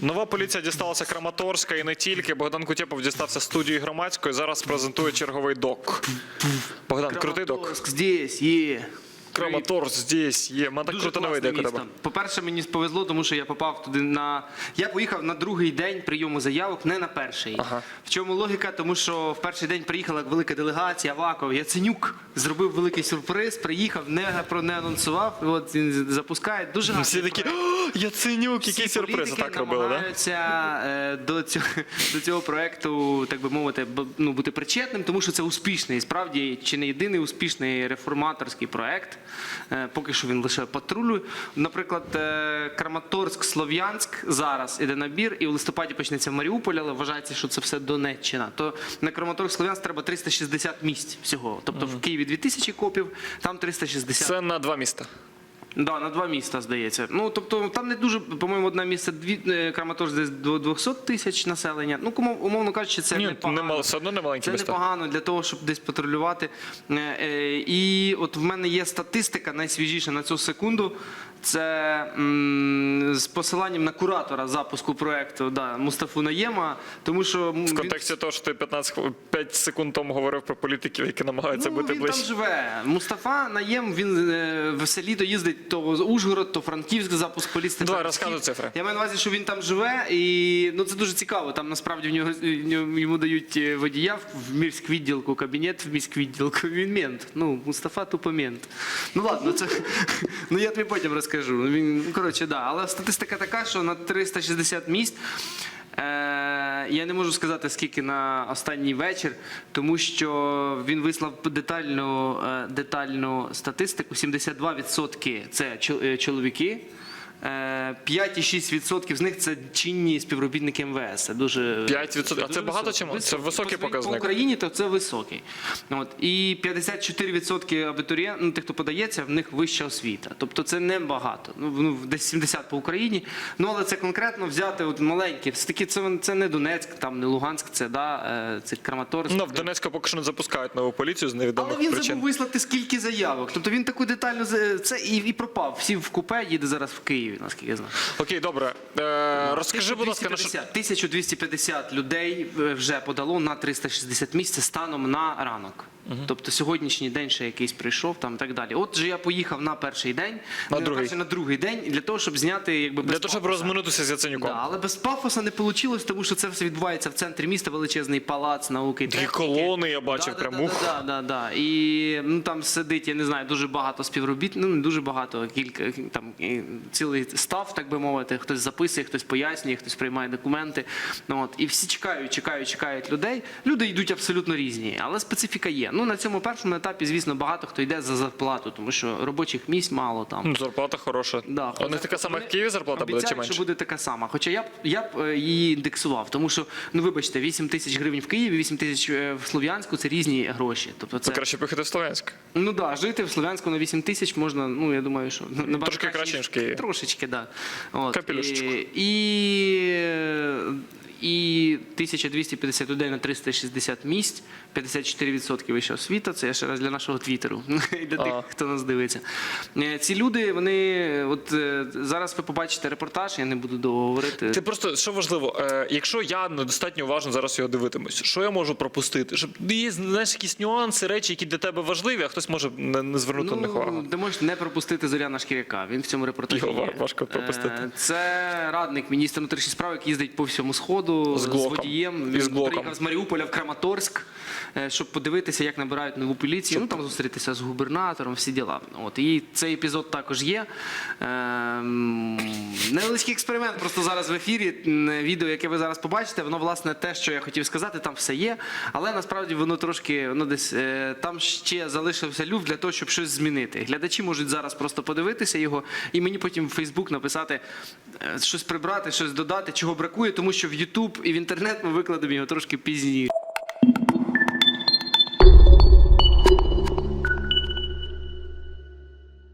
Нова поліція дісталася Краматорська і не тільки. Богдан Кутєпов дістався студії громадської. Зараз презентує черговий док. Богдан, крутий док. Здесь є. Краматорськ здесь є. Мене так Дуже круто не класне вийде як у місто. тебе. По-перше, мені повезло, тому що я попав туди на. Я поїхав на другий день прийому заявок, не на перший. Ага. В чому логіка? Тому що в перший день приїхала велика делегація, Аваков, Яценюк зробив великий сюрприз, приїхав, не про не анонсував. От він запускає. Дуже гарний Всі такі, проект. «О, Яценюк, який Всі сюрприз. Так робили, намагаються е, до цього до цього проекту, так би мовити, ну бути причетним, тому що це успішний, справді чи не єдиний успішний реформаторський проект. Е, Поки що він лише патрулює. Наприклад, е, Краматорськ, Слов'янськ зараз іде набір, і в листопаді почнеться Маріуполь, але вважається, що це все Донеччина. То на Краматорськ Слов'янськ треба 360 місць всього. Тобто в Києві 2000 копів, там 360. Це на два міста. Да, на два міста, здається. Ну, тобто, там не дуже, по-моєму, одне місце, дві, е, Краматорськ десь до 200 тисяч населення. Ну, кому, умовно кажучи, це Ні, непогано. нема- все одно не маленькі Це міста. непогано для того, щоб десь патрулювати. Е, е, І от в мене є статистика найсвіжіша на цю секунду. Це м, з посиланням на куратора запуску проекту да, Мустафу Наєма, тому що В контексті того, що ти 15 хв- 5 секунд тому говорив про політиків, які намагаються ну, бути він ближче. там живе. Мустафа Наєм, він е, все літо їздить то з Ужгород, то Франківськ, запуск поліції. Давай, розказуй цифри. Я маю на увазі, що він там живе, і ну це дуже цікаво. Там насправді в нього в нього- йому дають е, водія в міськвідділку, кабінет в міськвідділку. Він мент. Ну, Мустафа тупо мент. Ну ладно, це ну я тобі потім розкажу. Ну, Він ну, коротше, да. Але статистика така, що на 360 місць. Е, я не можу сказати, скільки на останній вечір, тому що він вислав детальну, е, детальну статистику. 72% це е, чоловіки. Е, 5,6% з них це чинні співробітники МВС. Це дуже 5%? А це дуже багато чи? Це високий по, показник. По Україні то це високий. От. І 54% абітурієнтів, ну, тих, хто подається, в них вища освіта. Тобто це не багато. Ну, ну, десь 70 по Україні. Ну, але це конкретно взяти от маленькі. Це, такі, це, це не Донецьк, там, не Луганськ, це, да, е, це Краматорськ. Ну, в Донецьку поки що не запускають нову поліцію з Але він причин. забув вислати скільки заявок. Тобто він таку детально з- це і, і пропав. Всі в купе їде зараз в Києві, наскільки я знаю. Окей, добре. Е, розкажи, будь ласка, на що... 1250 1250 людей е, вже подало на 360 місць станом на ранок. Тобто сьогоднішній день ще якийсь прийшов там і так далі. Отже, я поїхав на перший день, На не другий. перший, на другий день для того, щоб зняти якби без Для того, щоб пафоса. розминутися з Яценюком. Да, але без пафоса не вийшло, тому що це все відбувається в центрі міста, величезний палац науки. і техніки. колони я бачив, да, прям да. Да, да, да. І ну, там сидить, я не знаю, дуже багато співробітників, ну не дуже багато, кілька там і цілий став, так би мовити. Хтось записує, хтось пояснює, хтось приймає документи. Ну, от, і всі чекають, чекають, чекають людей. Люди йдуть абсолютно різні, але специфіка є. Ну на цьому першому етапі, звісно, багато хто йде за зарплату, тому що робочих місць мало там. Ну, Зарплата хороша. Да, У них така сама, як в Києві зарплата буде чи обіцяють, менше? що буде така сама. Хоча я б я б е, її індексував, тому що ну вибачте, 8 тисяч гривень в Києві, 8 тисяч е, в Слов'янську це різні гроші. Тобто це краще поїхати в Слов'янськ. ну да, жити в Слов'янську на 8 тисяч можна. Ну я думаю, що набагато Трошки краще, ніж в Києві. Трошечки, да. От Капелюшечку. і, і, і 1250 людей на 360 місць, 54% вища освіта. Це я ще раз для нашого твіттеру, і для тих, хто нас дивиться. Е, Ці люди, вони от е, зараз ви побачите репортаж, я не буду довго говорити. Ти просто що важливо, е, якщо я недостатньо уважно зараз його дивитимусь, що я можу пропустити? Щоб є знаєш, якісь нюанси, речі, які для тебе важливі, а хтось може не, звернути на них увагу. Ну, ти можеш не пропустити Зоряна Шкіряка. Він в цьому репортажі. Його є. важко пропустити. Це радник міністра внутрішніх справ, який їздить по всьому сходу З з, водієм. І з приїхав з Маріуполя в Краматорськ, е, щоб подивитися, як набирають нову поліцію. Ну там зустрітися з губернатором, всі діла. От і цей епізод також є. Ем, Невеличкий експеримент. Просто зараз в ефірі відео, яке ви зараз побачите, воно власне те, що я хотів сказати, там все є. Але насправді воно трошки воно десь е, там ще залишився люфт для того, щоб щось змінити. Глядачі можуть зараз просто подивитися його, і мені потім в Фейсбук написати е, щось прибрати, щось додати, чого бракує, тому що в Ютуб і в інтернет ми викладемо його трошки пізніше.